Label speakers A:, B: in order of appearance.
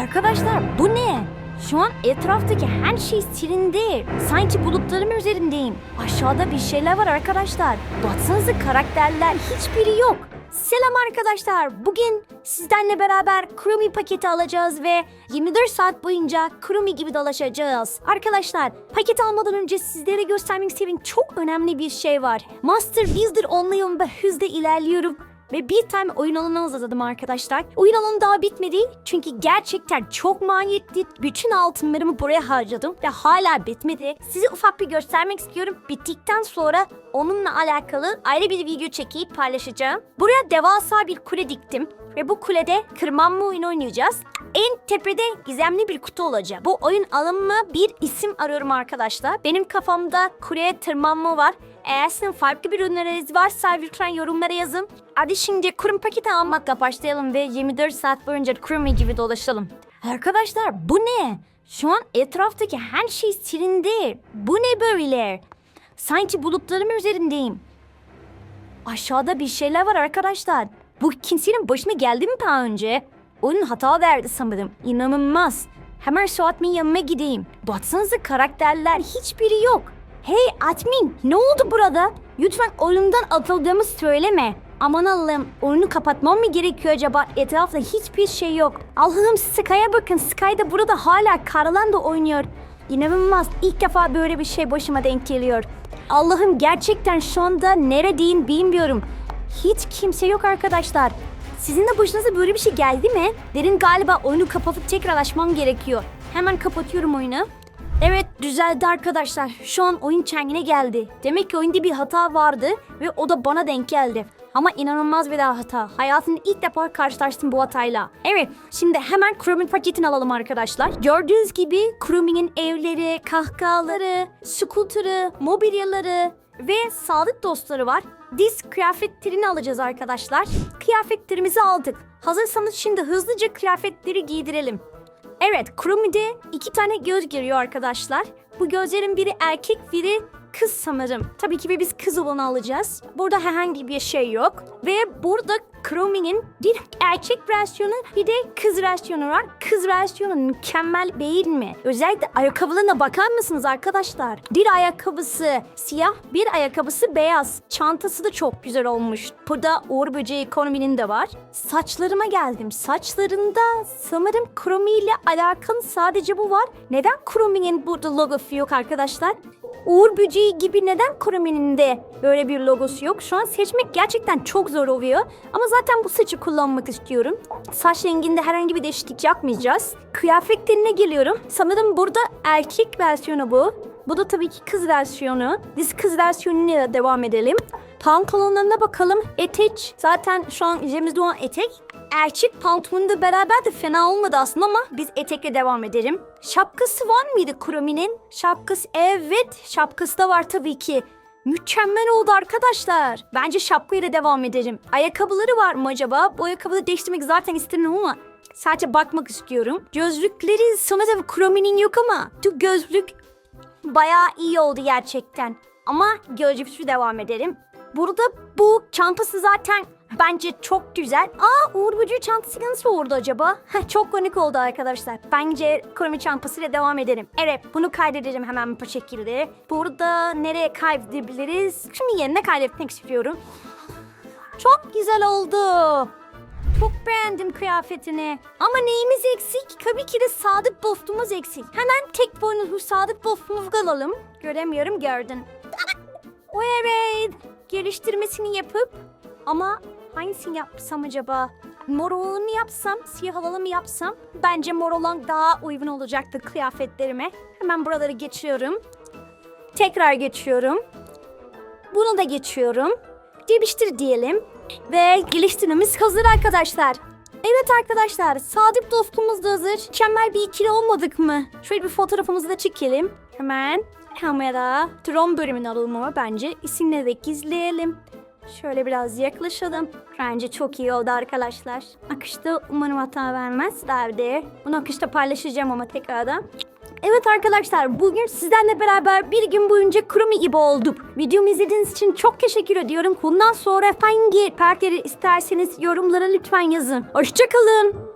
A: Arkadaşlar bu ne? Şu an etraftaki her şey silindi. Sanki bulutlarım üzerindeyim. Aşağıda bir şeyler var arkadaşlar. Baksanıza karakterler hiçbiri yok. Selam arkadaşlar. Bugün sizlerle beraber Chromie paketi alacağız ve 24 saat boyunca Chromie gibi dolaşacağız. Arkadaşlar paket almadan önce sizlere göstermek istediğim çok önemli bir şey var. Master Builder ve hızla ilerliyorum. Ve bir tane oyun alanı hazırladım arkadaşlar. Oyun alanı daha bitmedi. Çünkü gerçekten çok maliyetli. Bütün altınlarımı buraya harcadım. Ve hala bitmedi. Size ufak bir göstermek istiyorum. Bittikten sonra onunla alakalı ayrı bir video çekip paylaşacağım. Buraya devasa bir kule diktim. Ve bu kulede kırmanma oyunu oynayacağız. En tepede gizemli bir kutu olacak. Bu oyun alımı bir isim arıyorum arkadaşlar. Benim kafamda kuleye tırmanma var. Eğer sizin farklı bir öneriniz varsa lütfen yorumlara yazın. Hadi şimdi kurum paketi almakla başlayalım ve 24 saat boyunca Chromie gibi dolaşalım. Arkadaşlar bu ne? Şu an etraftaki her şey silindi. Bu ne böyle? Sanki bulutlarım üzerindeyim. Aşağıda bir şeyler var arkadaşlar. Bu kimsenin başına geldi mi daha önce? Oyun hata verdi sanırım. İnanılmaz. Hemen şu admin yanına gideyim. Baksanıza karakterler hiçbiri yok. Hey admin ne oldu burada? Lütfen oyundan atıldığımı söyleme. Aman Allah'ım oyunu kapatmam mı gerekiyor acaba? Etrafta hiçbir şey yok. Allah'ım Sky'a bakın. Sky da burada hala Karlan oynuyor. İnanılmaz. İlk defa böyle bir şey başıma denk geliyor. Allah'ım gerçekten şu anda neredeyim bilmiyorum. Hiç kimse yok arkadaşlar. Sizin de başınıza böyle bir şey geldi mi? Derin galiba oyunu kapatıp tekrar açmam gerekiyor. Hemen kapatıyorum oyunu. Evet düzeldi arkadaşlar. Şu an oyun çengine geldi. Demek ki oyunda bir hata vardı ve o da bana denk geldi. Ama inanılmaz bir daha hata. Hayatımda ilk defa karşılaştım bu hatayla. Evet şimdi hemen Chromie paketini alalım arkadaşlar. Gördüğünüz gibi Chromie'nin evleri, kahkahaları, scooter'ı, mobilyaları ve sağlık dostları var. Diz kıyafetlerini alacağız arkadaşlar. Kıyafetlerimizi aldık. Hazırsanız şimdi hızlıca kıyafetleri giydirelim. Evet, Chromie'de iki tane göz giriyor arkadaşlar. Bu gözlerin biri erkek, biri kız sanırım. Tabii ki biz kız olanı alacağız. Burada herhangi bir şey yok. Ve burada Chromie'nin bir erkek versiyonu bir de kız versiyonu var. Kız versiyonu mükemmel değil mi? Özellikle ayakkabılarına bakar mısınız arkadaşlar? Bir ayakkabısı siyah, bir ayakkabısı beyaz. Çantası da çok güzel olmuş. Burada Uğur Böceği ekonominin de var. Saçlarıma geldim. Saçlarında sanırım Chromie ile alakalı sadece bu var. Neden Chromie'nin burada logosu yok arkadaşlar? Uğur Böceği gibi neden Chromie'nin de böyle bir logosu yok? Şu an seçmek gerçekten çok zor oluyor. Ama zaten bu saçı kullanmak istiyorum. Saç renginde herhangi bir değişiklik yapmayacağız. Kıyafetlerine geliyorum. Sanırım burada erkek versiyonu bu. Bu da tabii ki kız versiyonu. Biz kız versiyonuyla devam edelim. Pantolonlarına bakalım. Etek. Zaten şu an üzerimizde olan etek. Erkek pantolonu da beraber de fena olmadı aslında ama biz etekle devam edelim. Şapkası var mıydı Kuromi'nin? Şapkası evet. Şapkası da var tabii ki. Mükemmel oldu arkadaşlar. Bence şapkayla devam edelim. Ayakkabıları var mı acaba? Bu ayakkabıları değiştirmek zaten istemiyorum ama sadece bakmak istiyorum. Gözlükleri sanırım Kuromi'nin yok ama şu gözlük bayağı iyi oldu gerçekten. Ama gözlüksüz devam edelim. Burada bu çantası zaten bence çok güzel. Aa Uğur Böceği çantası nasıl oldu acaba? Çok unik oldu arkadaşlar. Bence Kromi çantasıyla devam edelim. Evet bunu kaydedeceğim hemen bu şekilde. Burada nereye kaydedebiliriz? Şimdi yerine kaydetmek istiyorum. Çok güzel oldu. Çok beğendim kıyafetini. Ama neyimiz eksik? Tabii ki de sadık dostumuz eksik. Hemen tek boynuzlu sadık dostumuzu alalım. Göremiyorum gördün. O evet. Geliştirmesini yapıp ama hangisini yapsam acaba? Mor olanı yapsam, siyah olanı mı yapsam? Bence mor olan daha uygun olacaktı kıyafetlerime. Hemen buraları geçiyorum. Tekrar geçiyorum. Bunu da geçiyorum. Geliştir diyelim. Ve geliştirmemiz hazır arkadaşlar. Evet arkadaşlar, sadık dostumuz da hazır. Mükemmel bir ikili olmadık mı? Şöyle bir fotoğrafımızı da çekelim. Hemen kamera. Drone bölümünü alalım ama bence isimleri de gizleyelim. Şöyle biraz yaklaşalım. Bence çok iyi oldu arkadaşlar. Akışta umarım hata vermez. Derdi. Bunu akışta paylaşacağım ama tekrardan. Evet arkadaşlar bugün sizlerle beraber bir gün boyunca Chromie gibi olduk. Videomu izlediğiniz için çok teşekkür ediyorum. Bundan sonra hangi parkleri isterseniz yorumlara lütfen yazın. Hoşçakalın.